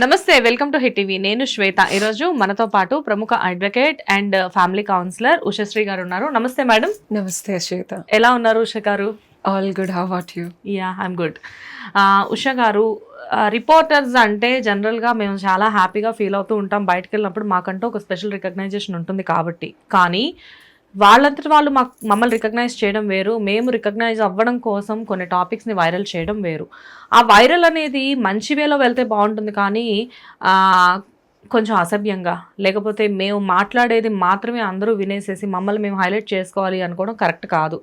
నమస్తే welcome to hit TV. నేను శ్వేత. ఈరోజు మనతో పాటు ప్రముఖ advocate and family counsellor Ushasri garu ఉన్నారు. నమస్తే మేడం. నమస్తే శ్వేత. ఎలా ఉన్నారు Usha garu? All good how what you yeah I'm good Usha garu reporters అంటే జనరల్గా మేము చాలా హ్యాపీగా ఫీల్ అవుతూ ఉంటాం. బయటకు వెళ్ళినప్పుడు మాకంటూ ఒక స్పెషల్ రికగ్నైజేషన్ ఉంటుంది కాబట్టి. కానీ వాళ్ళంతటి వాళ్ళు మాకు మమ్మల్ని రికగ్నైజ్ చేయడం వేరు. మేము రికగ్నైజ్ అవ్వడం కోసం కొన్ని టాపిక్స్ని వైరల్ చేయడం వేరు. ఆ వైరల్ అనేది మంచి వేలో వెళ్తే బాగుంటుంది కానీ కొంచెం అసభ్యంగా. లేకపోతే మేము మాట్లాడేది మాత్రమే అందరూ వినేసేసి మమ్మల్ని మేము హైలైట్ చేసుకోవాలి అనుకోవడం కరెక్ట్ కాదు.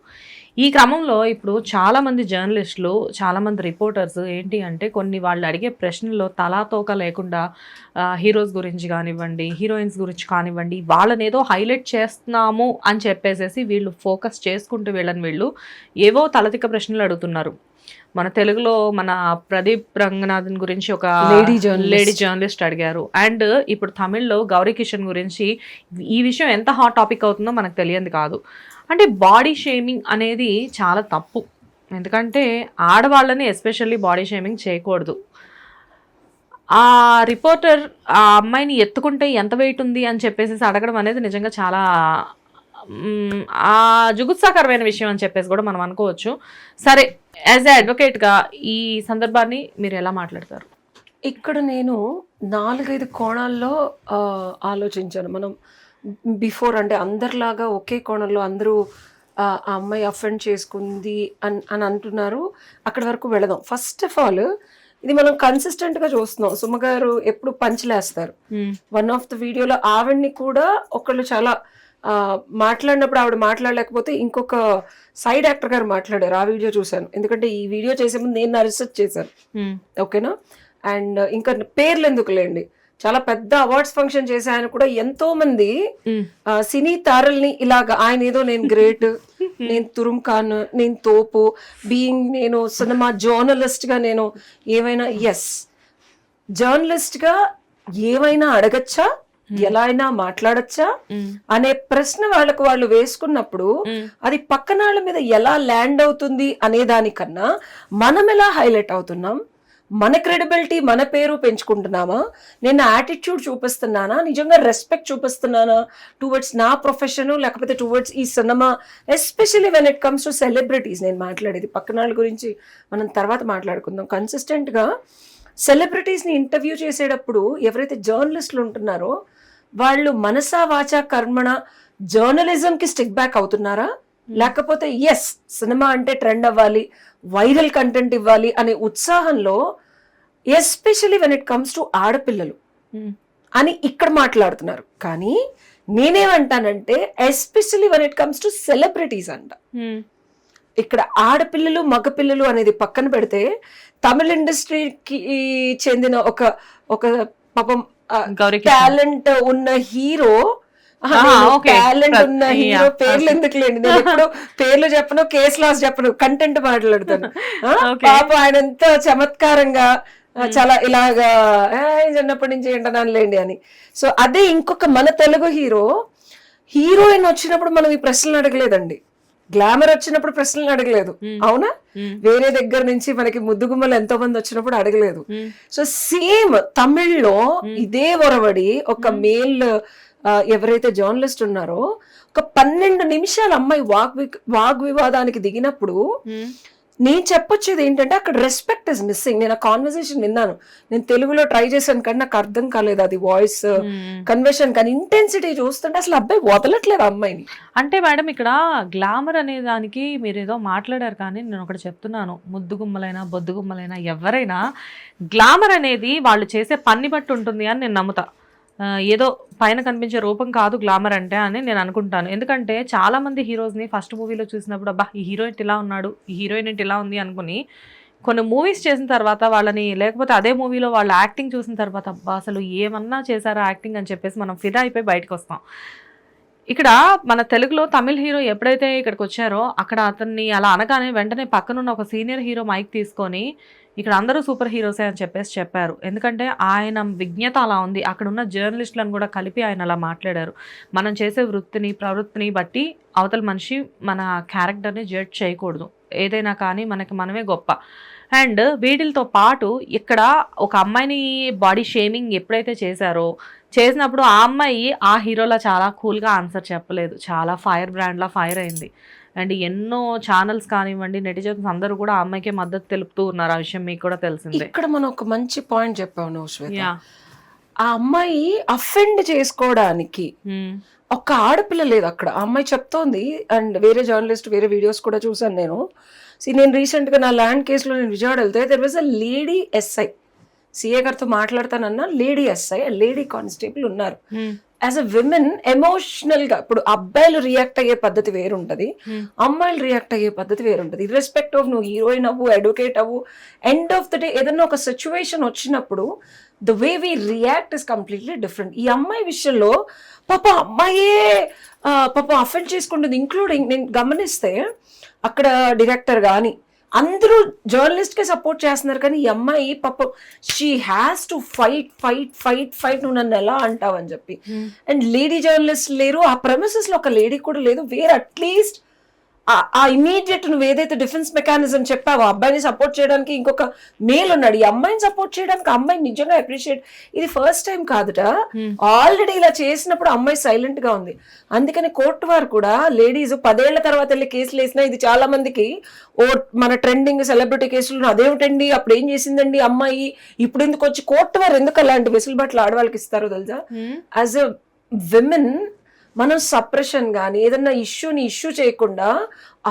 ఈ క్రమంలో ఇప్పుడు చాలామంది జర్నలిస్టులు చాలామంది రిపోర్టర్స్ ఏంటి అంటే కొన్ని వాళ్ళు అడిగే ప్రశ్నల్లో తలాతోక లేకుండా హీరోస్ గురించి కానివ్వండి హీరోయిన్స్ గురించి కానివ్వండి వాళ్ళని ఏదో హైలైట్ చేస్తున్నాము అని చెప్పేసేసి వీళ్ళు ఫోకస్ చేసుకుంటూ వీళ్ళని వీళ్ళు ఏవో తలతిక ప్రశ్నలు అడుగుతున్నారు. మన తెలుగులో మన ప్రదీప్ రంగనాథన్ గురించి ఒక journalist. లేడీ జర్నలిస్ట్ అడిగారు. అండ్ ఇప్పుడు తమిళ్ళో గౌరీ కిషన్ గురించి ఈ విషయం ఎంత హాట్ టాపిక్ అవుతుందో మనకు తెలియంది కాదు. అంటే బాడీ షేమింగ్ అనేది చాలా తప్పు. ఎందుకంటే ఆడవాళ్ళని ఎస్పెషల్లీ బాడీ షేమింగ్ చేయకూడదు. ఆ రిపోర్టర్ ఆ అమ్మాయిని ఎత్తుకుంటే ఎంత వెయిట్ ఉంది అని చెప్పేసి అడగడం అనేది నిజంగా చాలా ఆ జుగుత్సాకరమైన విషయం అని చెప్పేసి కూడా మనం అనుకోవచ్చు. సరే యాజ్ ఏ అడ్వకేట్గా ఈ సందర్భాన్ని మీరు ఎలా మాట్లాడతారు? ఇక్కడ నేను నాలుగైదు కోణాల్లో ఆలోచించాను. మనం బిఫోర్ అంటే అందరిలాగా ఒకే కోణంలో అందరూ ఆ అమ్మాయి అఫెండ్ చేసుకుంది అని అని అంటున్నారు. అక్కడి వరకు వెళదాం. ఫస్ట్ ఆఫ్ ఆల్ ఇది మనం కన్సిస్టెంట్గా చూస్తున్నాం. సుమ గారు ఎప్పుడు పంచలేస్తారు వన్ ఆఫ్ ద వీడియోలో ఆవిడ్ని కూడా ఒకళ్ళు చాలా మాట్లాడినప్పుడు ఆవిడ మాట్లాడలేకపోతే ఇంకొక సైడ్ యాక్టర్ గారు మాట్లాడారు. ఆ వీడియో చూశాను. ఎందుకంటే ఈ వీడియో చేసే ముందు నేను రీసెర్చ్ చేశాను. మ్, ఓకేనా? అండ్ ఇంకా పేర్లు ఎందుకులేండి చాలా పెద్ద అవార్డ్స్ ఫంక్షన్ చేసే ఆయన కూడా ఎంతో మంది ఆ, సినీ తారల్ని ఇలాగా ఆయన ఏదో నేను గ్రేట్ నేను తురుమ్ ఖాన్ నేను తోపు బీయింగ్ నేను సినిమా జర్నలిస్ట్గా నేను ఏమైనా ఎస్ జర్నలిస్ట్గా ఏమైనా అడగచ్చా? ఎలా అయినా మాట్లాడచ్చా? అనే ప్రశ్న వాళ్ళకు వాళ్ళు వేసుకున్నప్పుడు. అది పక్కన వాళ్ళ మీద ఎలా ల్యాండ్ అవుతుంది అనే దానికన్నా మనం ఎలా హైలైట్ అవుతున్నాం? మన క్రెడిబిలిటీ మన పేరు పెంచుకుంటున్నామా? నేను యాటిట్యూడ్ చూపిస్తున్నానా? నిజంగా రెస్పెక్ట్ చూపిస్తున్నానా? టువర్డ్స్ నా ప్రొఫెషన్ లేకపోతే టువర్డ్స్ ఈ cinema especially when it comes to celebrities. నేను మాట్లాడేది పక్కన గురించి మనం తర్వాత మాట్లాడుకుందాం. కన్సిస్టెంట్గా సెలబ్రిటీస్ని ఇంటర్వ్యూ చేసేటప్పుడు ఎవరైతే జర్నలిస్టులు ఉంటున్నారో వాళ్ళు మనసా వాచా కర్మణ జర్నలిజంకి స్టిక్ బ్యాక్ అవుతున్నారా? లేకపోతే ఎస్ సినిమా అంటే ట్రెండ్ అవ్వాలి వైరల్ కంటెంట్ ఇవ్వాలి అనే ఉత్సాహంలో especially when it comes to ఆడపిల్లలు మ్, అని ఇక్కడ మాట్లాడుతున్నారు. కానీ నేనేమంటానంటే especially when it comes to celebrities అంట. మ్, ఇక్కడ ఆడపిల్లలు మగపిల్లలు అనేది పక్కన పెడితే తమిళ ఇండస్ట్రీకి చెందిన ఒక ఒక పాపం. టాలెంట్ ఉన్న హీరో. టాలెంట్ ఉన్న హీరో పేర్లు okay. ఎందుకులేండి నేను ఎప్పుడు పేర్లు చెప్పను కేస్ లాస్ చెప్పను కంటెంట్ మాట్లాడతాను. పాపం ఆయన ఎంత చమత్కారంగా ఆ, చాలా ఇలాగా "ఏ, చిన్నప్పటి నుంచి ఏంటన్నాను లేండి అని. సో అదే ఇంకొక మన తెలుగు హీరో హీరోయిన్ వచ్చినప్పుడు మనం ఈ ప్రశ్నలు అడగలేదండి. గ్లామర్ వచ్చినప్పుడు ప్రశ్నలు అడగలేదు. అవునా? వేరే దగ్గర నుంచి మనకి ముద్దుగుమ్మలు ఎంతో మంది వచ్చినప్పుడు అడగలేదు. సో సేమ్ తమిళ్ళో ఇదే ఒరవడి ఒక మేల్ ఎవరైతే జర్నలిస్ట్ ఉన్నారో ఒక పన్నెండు నిమిషాల అమ్మాయి వాగ్ వాగ్ వివాదానికి దిగినప్పుడు నేను చెప్పొచ్చేది ఏంటంటే అక్కడ రెస్పెక్ట్ ఇస్ మిస్సింగ్ నేను ఆ కాన్వర్సేషన్ విన్నాను. నేను తెలుగులో ట్రై చేశాను కానీ నాకు అర్థం కాలేదు అది వాయిస్. కన్వర్షన్ కానీ ఇంటెన్సిటీ చూస్తుంటే అసలు అబ్బాయి వదలట్లేదు అమ్మాయిని. అంటే మేడం ఇక్కడ గ్లామర్ అనే దానికి మీరు ఏదో మాట్లాడారు కానీ నేను ఒకటి చెప్తున్నాను. ముద్దు గుమ్మలైనా బొద్దు గుమ్మలైనా ఎవరైనా గ్లామర్ అనేది వాళ్ళు చేసే పని బట్టి ఉంటుంది అని నేను నమ్ముతా. ఏదో పైన కనిపించే రూపం కాదు గ్లామర్ అంటే అని నేను అనుకుంటాను. ఎందుకంటే చాలా మంది హీరోస్ని ఫస్ట్ మూవీలో చూసినప్పుడు అబ్బా ఈ హీరోయిన్ ఇలా ఉన్నాడు ఈ హీరోయిన్ ఇలా ఉంది అనుకుని కొన్ని మూవీస్ చేసిన తర్వాత వాళ్ళని లేకపోతే అదే మూవీలో వాళ్ళ యాక్టింగ్ చూసిన తర్వాత అబ్బా అసలు ఏమన్నా చేశారా యాక్టింగ్ అని చెప్పేసి మనం ఫిదా అయిపోయి బయటకు వస్తాం. ఇక్కడ మన తెలుగులో తమిళ హీరో ఎప్పుడైతే ఇక్కడికి వచ్చారో అక్కడ అతన్ని అలా అనగానే వెంటనే పక్కనున్న ఒక సీనియర్ హీరో మైక్ తీసుకొని ఇక్కడ అందరూ సూపర్ హీరోసే అని చెప్పేసి చెప్పారు. ఎందుకంటే ఆయన విజ్ఞత అలా ఉంది. అక్కడ ఉన్న జర్నలిస్టులను కూడా కలిపి ఆయన అలా మాట్లాడారు. మనం చేసే వృత్తిని ప్రవృత్తిని బట్టి అవతల మనిషి మన క్యారెక్టర్ని జడ్జ్ చేయకూడదు. ఏదైనా కానీ మనకి మనమే గొప్ప. అండ్ వీటితో పాటు ఇక్కడ ఒక అమ్మాయిని బాడీ షేమింగ్ ఎప్పుడైతే చేశారో చేసినప్పుడు ఆ అమ్మాయి ఆ హీరోలా చాలా కూల్గా ఆన్సర్ చెప్పలేదు. చాలా ఫైర్ బ్రాండ్లా ఫైర్ అయింది. అండ్ ఎన్నో ఛానల్స్ కానివ్వండి నెటిజన్స్ అందరూ కూడా ఆ అమ్మాయికే మద్దతు తెలుపుతూ ఉన్నారు. ఆ విషయం మీకు కూడా తెలిసిందే. ఇక్కడ మనం ఒక మంచి పాయింట్ చెప్పావు నువ్వు శ్వేత. ఆ అమ్మాయి అఫెండ్ చేసుకోవడానికి ఒక్క ఆడపిల్ల లేదు అక్కడ. ఆ అమ్మాయి చెప్తోంది అండ్ వేరే జర్నలిస్ట్ వేరే వీడియోస్ కూడా చూసాను నేను. నేను రీసెంట్గా నా ల్యాండ్ కేసులో నేను విజయవాడ వెళ్తే there was a lady SI CA గారితో మాట్లాడతానన్నా లేడీ ఎస్ఐ లేడీ కానిస్టేబుల్ ఉన్నారు. యాజ్ అ విమెన్ ఎమోషనల్గా ఇప్పుడు అబ్బాయిలు రియాక్ట్ అయ్యే పద్ధతి వేరుంటది. అమ్మాయిలు రియాక్ట్ అయ్యే పద్ధతి వేరుంటది. ఇర్రెస్పెక్ట్ ఆఫ్ నువ్వు హీరోయిన్ అవ్వు అడ్వకేట్ అవ్వు ఎండ్ ఆఫ్ ద డే ఏదన్నా ఒక సిచ్యువేషన్ వచ్చినప్పుడు the way we react is completely different ఈ అమ్మాయి విషయంలో పాప అమ్మాయే పాప అఫెండ్ చేసుకుంటుంది ఇంక్లూడింగ్ నేను గమనిస్తే అక్కడ డైరెక్టర్ కానీ అందరూ జర్నలిస్ట్కి సపోర్ట్ చేస్తున్నారు కానీ ఈ అమ్మాయి పాప she has to fight fight fight fight నువ్వు నన్ను ఎలా అంటావు అని చెప్పి అండ్ లేడీ జర్నలిస్ట్ లేరు ఆ ప్రమిసెస్లో ఒక లేడీ కూడా లేదు. వేర్ అట్లీస్ట్ ఆ ఇమీడియట్ నువ్వు ఏదైతే డిఫెన్స్ మెకానిజం చెప్పావో ఆ అబ్బాయిని సపోర్ట్ చేయడానికి ఇంకొక మేల్ ఉన్నాడు. ఈ అమ్మాయిని సపోర్ట్ చేయడానికి ఆ అమ్మాయి నిజంగా అప్రిషియేట్ ఇది ఫస్ట్ టైం కాదుట. ఆల్రెడీ ఇలా చేసినప్పుడు అమ్మాయి సైలెంట్గా ఉంది. అందుకని కోర్టు వారు కూడా లేడీస్ పదేళ్ళ తర్వాత వెళ్ళి కేసులు వేసినా ఇది చాలా మందికి ఓ మన ట్రెండింగ్ సెలబ్రిటీ కేసులు అదేమిటండి అప్పుడు ఏం చేసిందండి అమ్మాయి? ఇప్పుడు ఎందుకు వచ్చి కోర్టు వారు ఎందుకు అలాంటి వెసులుబాట్లు ఆడవాళ్ళకి ఇస్తారో తెలుసా? యాజ్ ఎ విమెన్ మనం సప్రెషన్ కానీ ఏదన్నా ఇష్యూని ఇష్యూ చేయకుండా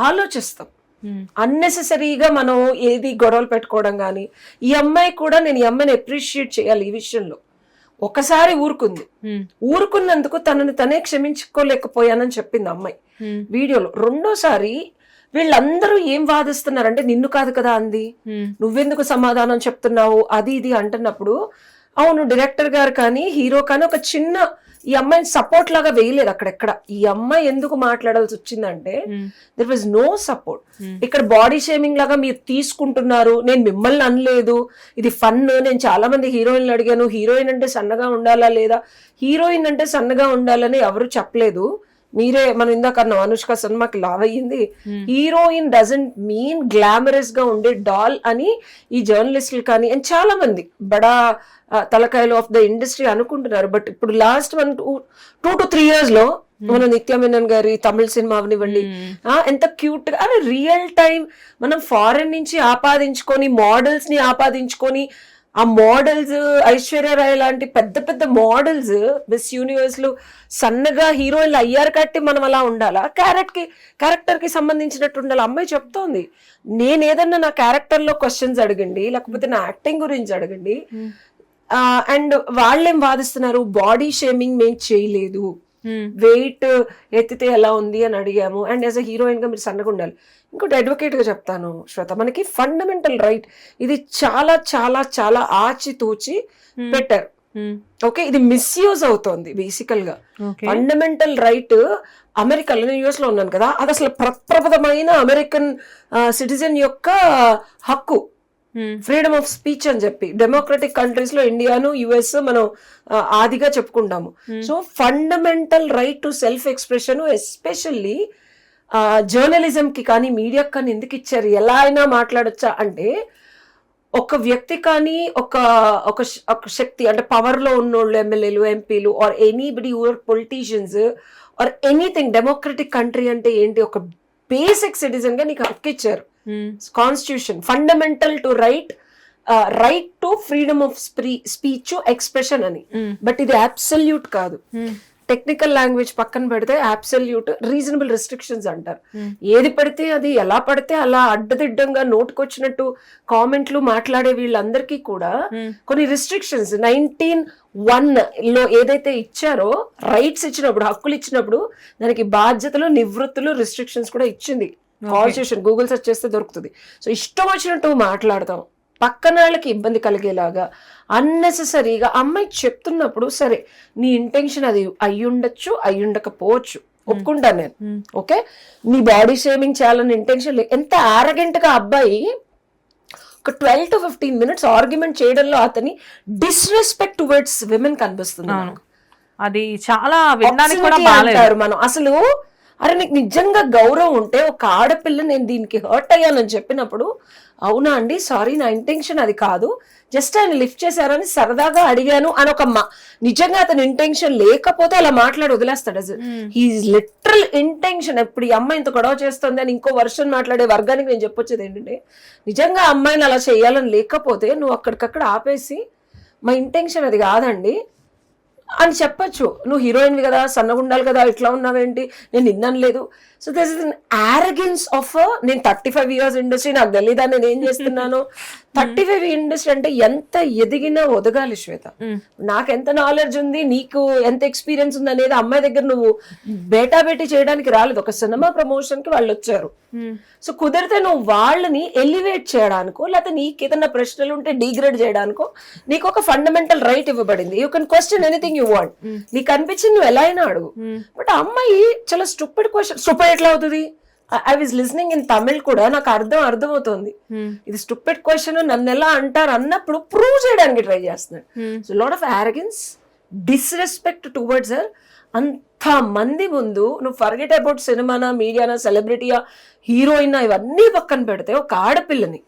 ఆలోచిస్తాం. అన్నెసెసరీగా మనం ఏది గొడవలు పెట్టుకోవడం కానీ ఈ అమ్మాయి కూడా నేను ఈ అమ్మాయిని అప్రిషియేట్ చేయాలి ఈ విషయంలో. ఒకసారి ఊరుకుంది. ఊరుకున్నందుకు తనని తనే క్షమించుకోలేకపోయానని చెప్పింది అమ్మాయి. వీడియోలో రెండోసారి వీళ్ళందరూ ఏం వాదిస్తున్నారంటే నిన్ను కాదు కదా అంది. నువ్వెందుకు సమాధానం చెప్తున్నావు? అది ఇది అంటున్నప్పుడు అవును డైరెక్టర్ గారు కానీ హీరో కానీ ఒక చిన్న ఈ అమ్మాయిని సపోర్ట్ లాగా వేయలేదు అక్కడెక్కడ. ఈ అమ్మాయి ఎందుకు మాట్లాడాల్సి వచ్చిందంటే దర్ వాజ్ నో సపోర్ట్ ఇక్కడ బాడీ షేమింగ్ లాగా మీరు తీసుకుంటున్నారు నేను మిమ్మల్ని అనలేదు ఇది ఫన్ నేను చాలా మంది హీరోయిన్లు అడిగాను హీరోయిన్ అంటే సన్నగా ఉండాలా లేదా హీరోయిన్ అంటే సన్నగా ఉండాలని ఎవరు చెప్పలేదు. మీరే మనం ఇందాక అన్నాం అనుష్క సినిమాకి లావ్ అయ్యింది. హీరోయిన్ డజంట్ మీన్ గ్లామరస్గా ఉండే డాల్ అని ఈ జర్నలిస్టులు కానీ and చాలా మంది బడా తలకాయలు ఆఫ్ ద ఇండస్ట్రీ అనుకుంటున్నారు. బట్ ఇప్పుడు last one two two to three ఇయర్స్లో మన నిత్య మేనన్ గారి తమిళ సినిమా అవనివ్వండి ఆ, ఎంత క్యూట్గా అరే రియల్ టైం మనం ఫారెన్ నుంచి ఆపాదించుకొని మోడల్స్ని ఆపాదించుకొని ఆ మోడల్స్ ఐశ్వర్య రాయ్ లాంటి పెద్ద పెద్ద మోడల్స్ మిస్ యూనివర్స్లు సన్నగా హీరోయిన్లు అయ్యారు కట్టి మనం అలా ఉండాలా? క్యారెక్టర్కి క్యారెక్టర్కి సంబంధించినట్టు ఉండాలి? అమ్మాయి చెప్తోంది. నేను ఏదన్నా నా క్యారెక్టర్లో క్వశ్చన్స్ అడగండి లేకపోతే నా యాక్టింగ్ గురించి అడగండి అండ్ వాళ్ళేం వాదిస్తున్నారు? బాడీ షేమింగ్ మేము చేయలేదు. వెయిట్ ఎత్తితే ఎలా ఉంది అని అడిగాము. అండ్ యాజ్ అ హీరోయిన్గా మీరు సన్నగా ఉండాలి. ఇంకోటి అడ్వకేట్గా చెప్తాను శ్వేత మనకి ఫండమెంటల్ రైట్ ఇది చాలా చాలా చాలా ఆచితూచి పెట్టారు. ఓకే ఇది మిస్యూజ్ అవుతోంది బేసికల్గా. ఫండమెంటల్ రైట్ అమెరికాలో నేను యుఎస్లో ఉన్నాను కదా అది అసలు ప్రప్రథమైన అమెరికన్ సిటిజన్ యొక్క హక్కు. ఫ్రీడమ్ ఆఫ్ స్పీచ్ అని చెప్పి. డెమోక్రటిక్ కంట్రీస్లో ఇండియాను యుఎస్ మనం ఆదిగా చెప్పుకుంటాము. So fundamental right to self expression especially journalism కి కానీ మీడియాకి కానీ ఎందుకు ఇచ్చారు? ఎలా అయినా మాట్లాడొచ్చా? అంటే ఒక వ్యక్తి కానీ ఒక ఒక శక్తి అంటే పవర్లో ఉన్నోళ్ళు ఎమ్మెల్యేలు ఎంపీలు or anybody your politicians or anything democratic country అంటే ఏంటి? ఒక బేసిక్ సిటిజన్గా నీకు హక్కు ఇచ్చారు. Constitution fundamental to right right to freedom of స్పీ speech expression అని. బట్ ఇది అబ్సల్యూట్ కాదు. టెక్నికల్ లాంగ్వేజ్ పక్కన పెడితే అబ్సల్యూట్ రీజనబుల్ రెస్ట్రిక్షన్స్ అంటారు. ఏది పడితే అది ఎలా పడితే అలా అడ్డదిడ్డంగా నోటుకొచ్చినట్టు కామెంట్లు మాట్లాడే వీళ్ళందరికీ కూడా కొన్ని రిస్ట్రిక్షన్స్ నైన్టీన్ వన్లో ఏదైతే ఇచ్చారో రైట్స్ ఇచ్చినప్పుడు హక్కులు ఇచ్చినప్పుడు దానికి బాధ్యతలు నివృత్తులు రిస్ట్రిక్షన్స్ కూడా ఇచ్చింది. కాన్స్టిట్యూషన్ గూగుల్ సెర్చ్ చేస్తే దొరుకుతుంది. సో ఇష్టం వచ్చినట్టు మాట్లాడతాం. పక్కన వాళ్ళకి ఇబ్బంది కలిగేలాగా అన్నెసెసరీగా అమ్మాయి చెప్తున్నప్పుడు సరే నీ ఇంటెన్షన్ అది అయ్యుండొచ్చు అయ్యుండకపోవచ్చు ఒప్పుకుంటాను నేను. ఓకే నీ బాడీ షేమింగ్ చేయాలని ఇంటెన్షన్ లేదు ఎంత ఆరగెంట్గా అబ్బాయి ఒక twelve to fifteen minutes argument చేయడంలో అతని డిస్రెస్పెక్ట్ టువర్డ్స్ విమెన్ కనిపిస్తుంది అది చాలా వినడానికి కూడా మనం. అసలు అరే నీకు నిజంగా గౌరవం ఉంటే ఒక ఆడపిల్ల నేను దీనికి హర్ట్ అయ్యానని చెప్పినప్పుడు అవునా అండి? సారీ నా ఇంటెన్షన్ అది కాదు. జస్ట్ ఆయన లిఫ్ట్ చేశారని సరదాగా అడిగాను అని ఒక మా- నిజంగా అతని ఇంటెన్షన్ లేకపోతే అలా మాట్లాడి వదిలేస్తాడు అసలు. ఈ లిటరల్ ఇంటెన్షన్ ఎప్పుడు ఈ అమ్మాయి ఇంత గొడవ చేస్తుంది అని ఇంకో వర్షన్ మాట్లాడే వర్గానికి నేను చెప్పొచ్చేది ఏంటంటే నిజంగా అమ్మాయిని అలా చేయాలని లేకపోతే నువ్వు అక్కడికక్కడ ఆపేసి మా ఇంటెన్షన్ అది కాదండి. అని చెప్పొచ్చు. నువ్వు హీరోయిన్ కదా సన్నగా ఉండాలి కదా ఇట్లా ఉన్నావేంటి నేను నిన్నను లేదు. So this is arrogance of నేను థర్టీ ఫైవ్ ఇయర్స్ ఇండస్ట్రీ నాకు తెలియదా నేను ఏం చేస్తున్నాను? థర్టీ ఫైవ్ ఇండస్ట్రీ అంటే ఎంత ఎదిగినా ఒదగాలి శ్వేత. నాకు ఎంత నాలెడ్జ్ ఉంది నీకు ఎంత ఎక్స్పీరియన్స్ ఉంది అనేది అమ్మాయి దగ్గర నువ్వు బేటా బేటీ చేయడానికి రాలేదు. ఒక సినిమా ప్రమోషన్కి వాళ్ళు వచ్చారు. సో కుదిరితే నువ్వు వాళ్ళని ఎలివేట్ చేయడానికో లేకపోతే నీకు ఏదైనా ప్రశ్నలు ఉంటే డిగ్రేడ్ చేయడానికో నీకు ఒక ఫండమెంటల్ రైట్ ఇవ్వబడింది. You can question anything you want నీకు అనిపించింది నువ్వు ఎలా అయినా అడుగు. బట్ అమ్మాయి చాలా స్టూపిడ్ క్వశ్చన్ స్టూపిడ్ ఎట్లా అవుతుంది? I was listening in Tamil కూడా నాకు అర్థం అర్థమవుతుంది ఇది స్టూపిడ్ క్వశ్చన్ నన్ను ఎలా అంటారు అన్నప్పుడు ప్రూవ్ చేయడానికి ట్రై చేస్తున్నాడు so lot of arrogance disrespect towards her అంత మంది ముందు నువ్వు ఫర్గెట్ అబౌట్ సినిమానా మీడియానా సెలబ్రిటీయా హీరోయినా ఇవన్నీ పక్కన పెడితే ఒక ఆడపిల్లని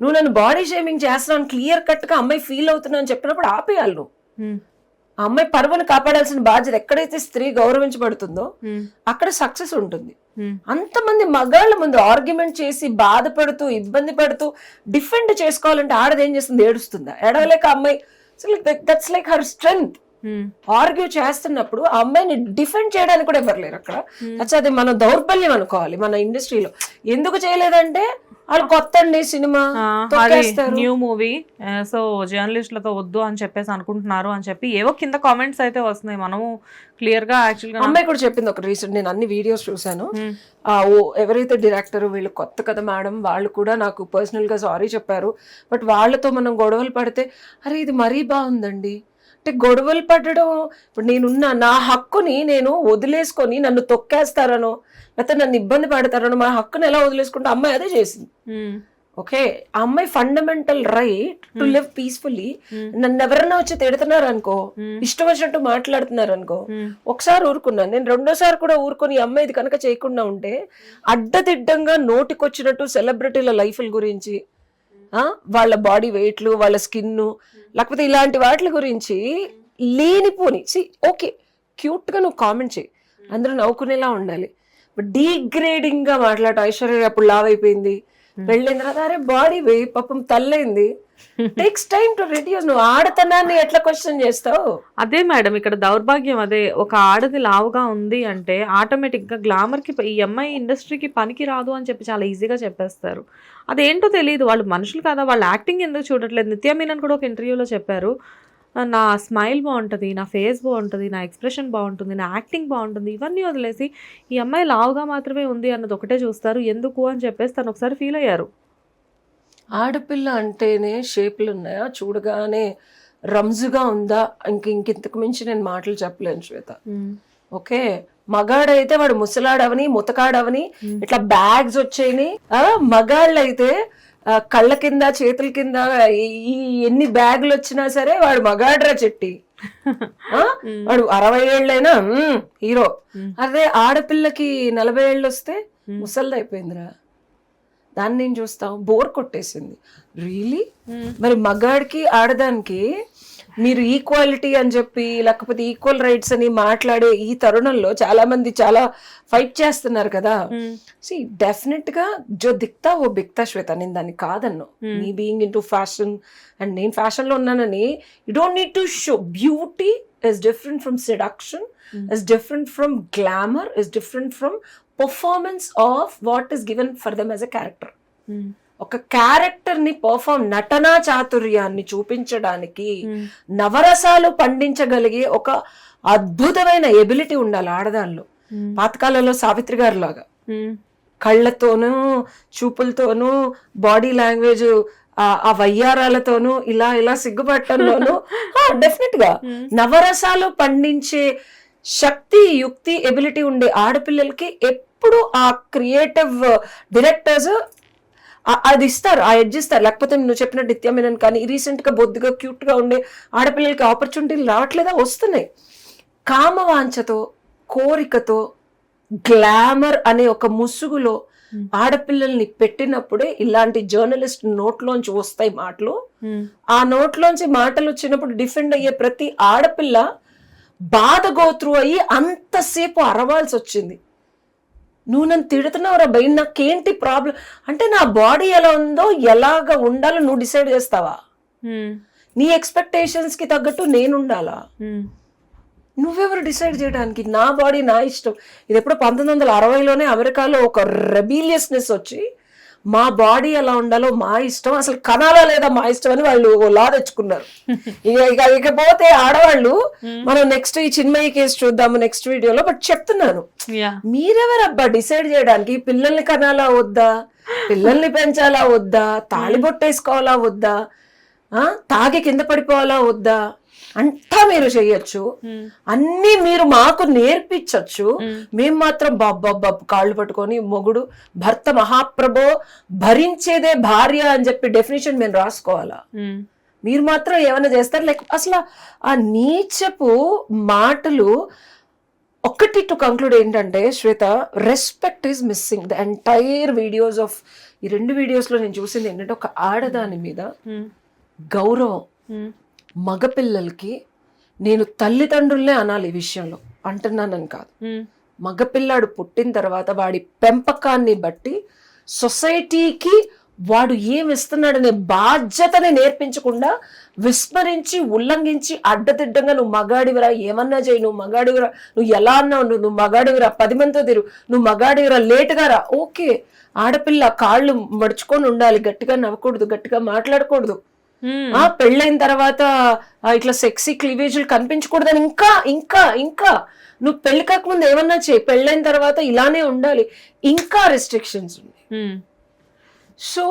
నువ్వు నన్ను బాడీ షేమింగ్ చేస్తున్నాను క్లియర్ కట్గా అమ్మాయి ఫీల్ అవుతున్నా అని చెప్పినప్పుడు ఆపేయాలి నువ్వు ఆ అమ్మాయి పరువును కాపాడాల్సిన బాధ్యత ఎక్కడైతే స్త్రీ గౌరవించబడుతుందో అక్కడ సక్సెస్ ఉంటుంది. Hmm. అంతమంది మగాళ్ళ ముందు ఆర్గ్యుమెంట్ చేసి బాధపడుతూ ఇబ్బంది పడుతూ డిఫెండ్ చేసుకోవాలంటే ఆడది ఏం చేస్తుంది? ఏడుస్తుందా? ఏడవలేక అమ్మాయి that's like her strength. Argue చేస్తున్నప్పుడు ఆ అమ్మాయిని డిఫెండ్ చేయడానికి కూడా ఎవరు లేరు అక్కడ. అచ్చా అది మన దౌర్బల్యం అనుకోవాలి మన ఇండస్ట్రీలో. ఎందుకు చేయలేదంటే వాళ్ళు కొత్త అండి సినిమా న్యూ మూవీ సో జర్నలిస్టులతో వద్దు అని చెప్పేసి అనుకుంటున్నారు అని చెప్పి ఏవో కింద కామెంట్స్ అయితే వస్తున్నాయి. మనము క్లియర్గా యాక్చువల్గా అమ్మాయి కూడా చెప్పింది ఒక రీసెంట్ నేను అన్ని వీడియోస్ చూశాను. ఆ ఓ ఎవరైతే డైరెక్టర్ వీళ్ళు కొత్త కదా మేడం వాళ్ళు కూడా నాకు పర్సనల్గా సారీ చెప్పారు. బట్ వాళ్ళతో మనం గొడవలు పడితే అరే ఇది మరీ బాగుందండి. అంటే గొడవలు పడడం. ఇప్పుడు నేనున్న నా హక్కుని నేను వదిలేసుకొని నన్ను తొక్కేస్తారనో లేకపోతే నన్ను ఇబ్బంది పడతారనో మా హక్కుని ఎలా వదిలేసుకుంటే అమ్మాయి అదే చేసింది. ఓకే? ఆ అమ్మాయి fundamental right to live peacefully నన్ను ఎవరన్నా వచ్చి తిడుతున్నారు అనుకో ఇష్టం వచ్చినట్టు మాట్లాడుతున్నారు అనుకో ఒకసారి ఊరుకున్నాను. నేను రెండోసారి కూడా ఊరుకొని అమ్మాయి ఇది కనుక చేయకుండా ఉంటే అడ్డదిడ్డంగా నోటికొచ్చినట్టు సెలబ్రిటీల లైఫ్ల గురించి వాళ్ళ బాడీ వెయిట్లు వాళ్ళ స్కిన్ లేకపోతే ఇలాంటి వాటి గురించి లేనిపోని. సి ఓకే క్యూట్గా నువ్వు కామెంట్ చేయి. అందరూ నవ్వుకునేలా ఉండాలి. బట్ డీగ్రేడింగ్గా మాట్లాడు ఐశ్వర్య అప్పుడు లావ్ అయిపోయింది. పెళ్ళైన తర్వాత అరే బాడీ వెయి పాపం తల్లైంది. టేక్స్ టైం టు రెడ్యూస్ నువ్వు ఆడతనాన్ని ఎట్లా క్వశ్చన్ చేస్తావు? అదే మేడం ఇక్కడ దౌర్భాగ్యం అదే. ఒక ఆడది లావుగా ఉంది అంటే ఆటోమేటిక్గా గ్లామర్కి ఈ అమ్మాయి ఇండస్ట్రీకి పనికి రాదు అని చెప్పి చాలా ఈజీగా చెప్పేస్తారు. అదేంటో తెలియదు వాళ్ళు మనుషులు కదా. వాళ్ళు యాక్టింగ్ ఎందుకు చూడట్లేదు? నిత్య మీనన్ కూడా ఒక ఇంటర్వ్యూలో చెప్పారు. నా స్మైల్ బాగుంటుంది నా ఫేస్ బాగుంటుంది నా ఎక్స్ప్రెషన్ బాగుంటుంది నా యాక్టింగ్ బాగుంటుంది. ఇవన్నీ వదిలేసి ఈ అమ్మాయి లావుగా మాత్రమే ఉంది అన్నది ఒకటే చూస్తారు. ఎందుకు అని చెప్పేసి తను ఒకసారి ఫీల్ అయ్యారు. ఆడపిల్ల అంటేనే షేపులు ఉన్నాయా? చూడగానే రంజుగా ఉందా? ఇంక ఇంకింతకు మించి నేను మాటలు చెప్పలేను శ్వేత. ఓకే? మగాడైతే వాడు ముసలాడవని ముతకాడవని ఇట్లా బ్యాగ్స్ వచ్చేయని మగాళ్ళైతే కళ్ళ కింద చేతుల కింద ఈ- ఎన్ని బ్యాగులు వచ్చినా సరే వాడు మగాడ్రా చెట్టి? వాడు అరవై ఏళ్ళైనా హీరో. అదే ఆడపిల్లకి నలభై ఏళ్ళు వస్తే ముసలిది అయిపోయిందిరా దాన్ని నేను చూస్తాం బోర్ కొట్టేసింది. రియలీ? మరి మగాడికి ఆడదానికి మీరు ఈక్వాలిటీ అని చెప్పి లేకపోతే ఈక్వల్ రైట్స్ అని మాట్లాడే ఈ తరుణంలో చాలా మంది చాలా ఫైట్ చేస్తున్నారు కదా. సి డెఫినెట్గా జో దిక్తా ఓ బిక్తా శ్వేత. నేను దాన్ని కాదన్ను. మీ being into fashion and నేను ఫ్యాషన్లో ఉన్నానని you don't need to show beauty is different from seduction is different from glamour is different from performance of what is given for them as a character ఒక క్యారెక్టర్ని perform నటనా చాతుర్యాన్ని చూపించడానికి నవరసాలు పండించగలిగే ఒక అద్భుతమైన ఎబిలిటీ ఉండాలి ఆడదానిలో. పాతకాలంలో సావిత్రి గారి లాగా. కళ్ళతోనూ చూపులతోనూ బాడీ లాంగ్వేజ్ ఆ వయ్యారాలతోనూ ఇలా ఇలా సిగ్గుపట్టంలోనూ డెఫినెట్ గా నవరసాలు పండించే శక్తి యుక్తి ఎబిలిటీ ఉండే ఆడపిల్లలకి ఎప్పుడు ఆ క్రియేటివ్ డైరెక్టర్స్ అది ఇస్తారు ఆ ఎడ్జ్ ఇస్తారు. లేకపోతే నువ్వు చెప్పిన నిత్య మీనన్ కానీ రీసెంట్గా బొద్దుగా క్యూట్గా ఉండే ఆడపిల్లలకి ఆపర్చునిటీలు రావట్లేదా? వస్తున్నాయి. కామవాంఛతో కోరికతో గ్లామర్ అనే ఒక ముసుగులో ఆడపిల్లల్ని పెట్టినప్పుడే ఇలాంటి జర్నలిస్ట్ నోట్లోంచి వస్తాయి మాటలు. ఆ నోట్లోంచి మాటలు వచ్చినప్పుడు డిఫెండ్ అయ్యే ప్రతి ఆడపిల్ల బాధ గోత్రు అయ్యి అంతసేపు అరవాల్సి వచ్చింది నువ్వు నన్ను తిడుతున్నావురా భయ్ నాకేంటి ప్రాబ్లం? అంటే నా బాడీ ఎలా ఉందో ఎలాగ ఉండాలో నువ్వు డిసైడ్ చేస్తావా? నీ ఎక్స్పెక్టేషన్స్కి తగ్గట్టు నేను ఉండాలా నువ్వెవరు డిసైడ్ చేయడానికి? నా బాడీ నా ఇష్టం. ఇది ఎప్పుడు పంతొమ్మిది వందల అరవైలోనే అమెరికాలో ఒక రెబీలియస్నెస్ వచ్చి మా బాడీ ఎలా ఉండాలో మా ఇష్టం. అసలు కనాలా లేదా మా ఇష్టం అని వాళ్ళు లా తెచ్చుకున్నారు. ఇక ఇక ఇకపోతే ఆడవాళ్ళు మనం నెక్స్ట్ ఈ చిన్మయ్య కేసు చూద్దాము నెక్స్ట్ వీడియోలో. బట్ చెప్తున్నాను. మీరెవరబ్బా డిసైడ్ చేయడానికి? పిల్లల్ని కనాలా వద్దా? పిల్లల్ని పెంచాలా వద్దా? తాళిబొట్టేసుకోవాలా వద్దా? ఆ? తాగి కింద పడిపోవాలా వద్దా? అంతా మీరు చెయ్యొచ్చు అన్నీ మీరు మాకు నేర్పించచ్చు. మేము. మాత్రం బాబ్బా కాళ్ళు పట్టుకొని మొగుడు భర్త మహాప్రభో భరించేదే భార్య అని చెప్పి డెఫినేషన్ మేము రాసుకోవాలా? మీరు మాత్రం ఏమైనా చేస్తారు? లేక అసలు ఆ నీచపు మాటలు ఒక్కటి టు కంక్లూడ్ ఏంటంటే Shweta respect is missing the entire videos of ఈ రెండు వీడియోస్లో నేను చూసింది ఏంటంటే ఒక ఆడదాని మీద గౌరవం. మగపిల్లలకి నేను తల్లిదండ్రులనే అనాలి ఈ విషయంలో. అంటున్నానని కాదు. మగపిల్లాడు పుట్టిన తర్వాత వాడి పెంపకాన్ని బట్టి సొసైటీకి వాడు ఏం ఇస్తున్నాడనే బాధ్యతని నేర్పించకుండా విస్మరించి ఉల్లంఘించి అడ్డదిడ్డంగా నువ్వు మగాడివిరా ఏమన్నా చేయి నువ్వు మగాడివిరా నువ్వు ఎలా అన్నావు నువ్వు నువ్వు మగాడివిరా పది మందితో తిరు నువ్వు మగాడివిరా లేటుగా రా ఓకే. ఆడపిల్ల కాళ్ళు మడుచుకొని ఉండాలి గట్టిగా నవ్వకూడదు గట్టిగా మాట్లాడకూడదు. ఆ పెళ్ళైన తర్వాత ఇట్లా సెక్సీ క్లీవేజ్లు కనిపించకూడదని ఇంకా ఇంకా ఇంకా. నువ్వు పెళ్ళి కాకముందు ఏమన్నా చేయి పెళ్ళైన తర్వాత ఇలానే ఉండాలి. ఇంకా రెస్ట్రిక్షన్స్ ఉన్నాయి. సో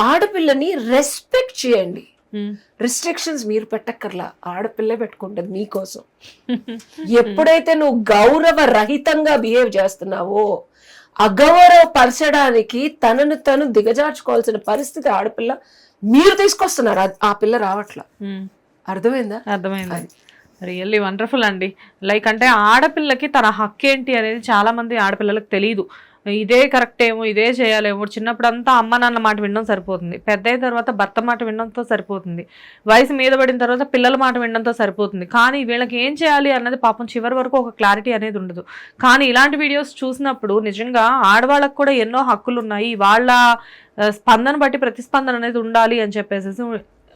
ఆడపిల్లని రెస్పెక్ట్ చేయండి. రిస్ట్రిక్షన్స్ మీరు పెట్టక్కర్లా. ఆడపిల్ల పెట్టుకుంటుంది మీకోసం. ఎప్పుడైతే నువ్వు గౌరవ రహితంగా బిహేవ్ చేస్తున్నావో అగౌరవపరచడానికి తనను తను దిగజార్చుకోవాల్సిన పరిస్థితి ఆడపిల్ల మీరు తీసుకొస్తున్నారు. ఆ- పిల్ల రావట్లా. అర్థమైందా? అర్థమైంది. రియల్లీ వండర్ఫుల్ అండి. లైక్ అంటే ఆడపిల్లకి తన హక్కు ఏంటి అనేది చాలా మంది ఆడపిల్లలకు తెలియదు ఇదే కరెక్ట్ ఏమో ఇదే చేయాలేమో చిన్నప్పుడు అంతా అమ్మ నాన్న మాట వినడం సరిపోతుంది. పెద్ద అయిన తర్వాత భర్త మాట వినడంతో సరిపోతుంది. వయసు మీద పడిన తర్వాత పిల్లల మాట వినడంతో సరిపోతుంది. కానీ వీళ్ళకి ఏం చేయాలి అన్నది పాపం చివరి వరకు ఒక క్లారిటీ అనేది ఉండదు. కానీ ఇలాంటి వీడియోస్ చూసినప్పుడు నిజంగా ఆడవాళ్ళకు కూడా ఎన్నో హక్కులు ఉన్నాయి వాళ్ళ స్పందన బట్టి ప్రతిస్పందన అనేది ఉండాలి అని చెప్పేసి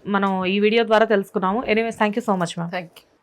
మనం ఈ వీడియో ద్వారా తెలుసుకున్నాము. Anyways thank you so much ma'am. Thank you